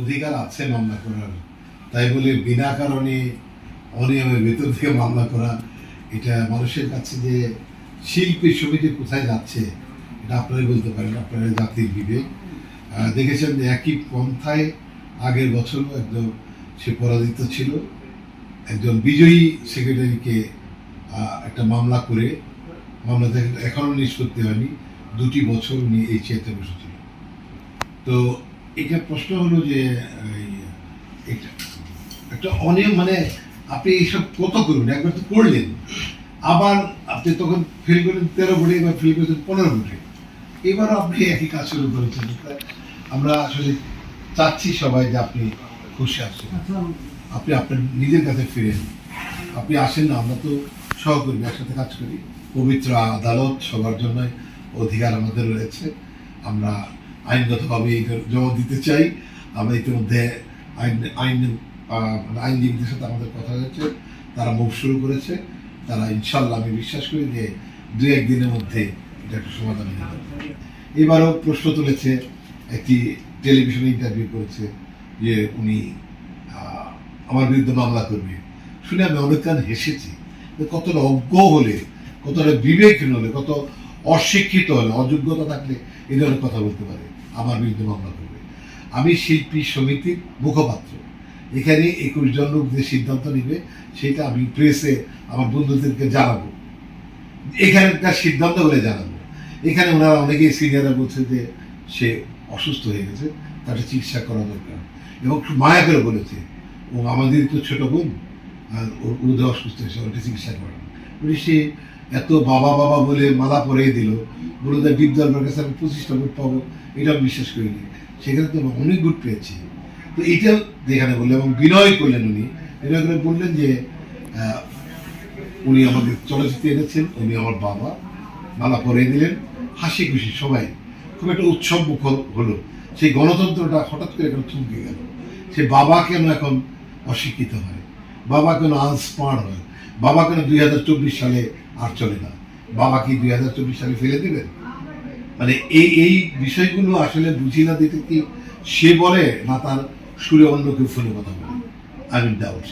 অধিকার আছে মামলা করার। তাই বলে বিনা কারণে অনিয়মের ভেতর থেকে মামলা করা, এটা মানুষের কাছে যে শিল্পী সমিতি কোথায় যাচ্ছে, এটা আপনারাই বলতে পারেন আপনারা জাতির বিবেক। দেখেছেন যে একই পন্থায় আগের বছরও একজন সে পরাজিত ছিল, একজন বিজয়ী সেক্রেটারিকে একটা মামলা করে, মামলা এখনও নিষ্পত্তি হয়নি, দুটি বছর উনি এই চেয়ারতে বসেছিল তো এটা প্রশ্ন হলো যে এটা, একটা অনিয়ম মানে আপনি এইসব কত করবেন একবার তো করলেন। আবার আপনি তখন ফেল করলেন তেরো ভোটে, এবার ফেল করেছেন পনেরো ভোটে। এবারও আপনি একই কাজ শুরু করেছেন। আমরা আসলে চাচ্ছি সবাই যে আপনি খুশি আসছেন আপনি আপনার নিজের কাছে ফিরেন। আপনি আসেন না আমরা তো সহকর্মী একসাথে কাজ করি। পবিত্র আদালত সবার জন্য অধিকার আমাদের রয়েছে। আমরা আইনগতভাবে এটা জমা দিতে চাই। আমরা ইতিমধ্যে আইন আইন মানে আইনজীবীদের সাথে আমাদের কথা হয়েছে। তারা মুভ শুরু করেছে। তারা ইনশাল্লাহ আমি বিশ্বাস করি যে দু একদিনের মধ্যে এটা একটা সমাধান হয়ে যাবে। এবারও প্রশ্ন তুলেছে, একটি টেলিভিশনে ইন্টারভিউ করেছে যে উনি আমার বিরুদ্ধে মামলা করবে। শুনে আমি অনেক অনেকক্ষণ হেসেছি কতটা অজ্ঞ হলে, কতটা বিবেকহীন হলে, কত অশিক্ষিত হলে, অযোগ্যতা থাকলে এই ধরনের কথা বলতে পারে, আমার বিরুদ্ধে মামলা করবে। আমি শিল্পী সমিতির মুখপাত্র। এখানে একুশ জন লোক যে সিদ্ধান্ত নিবে, সেটা আমি প্রেসে আমার বন্ধুদেরকে জানাব। এখানে তার সিদ্ধান্ত বলে জানাব। এখানে ওনারা অনেকেই সিনিয়ররা বলছে যে সে অসুস্থ হয়ে গেছে, তাকে চিকিৎসা করা দরকার। এবং মায়া করে বলেছে, ও আমাদের তো ছোট বোন, আর উর্ধে অসুস্থ হয়েছে ওটা চিকিৎসা করা সে এত বাবা বাবা বলে মালা পরিয়ে দিল। বলে যে বিদ্যালয়ের কাছে আমি পঁচিশটা ভোট পাবো। এটা বিশ্বাস করিনি। সেখানে তো অনেক ভোট পেয়েছি। তো এইটা যেখানে বললেন এবং বিনয় করলেন উনি, বিনয় করে বললেন যে উনি আমাদের চলচ্চিত্রে এনেছেন, উনি আমার বাবা। মালা পরিয়ে দিলেন। হাসি খুশি সবাই। খুব একটা উৎসব মুখর হলো। সেই গণতন্ত্রটা হঠাৎ করে এখন থমকে গেল? সে বাবা কেন এখন অশিক্ষিত হয়? বাবা কেন আনস্মার্ট হয়? বাবা কেন দুই হাজার চব্বিশ সালে আর চলে না? বাবা কি দুই হাজার চব্বিশ সালে ফেলে দেবেন মানে এই এই বিষয়গুলো আসলে বুঝি না দিতে কি সে বলে না তার সুরে অন্য কেউ ফোনে কথা বলে? আমি ডাউট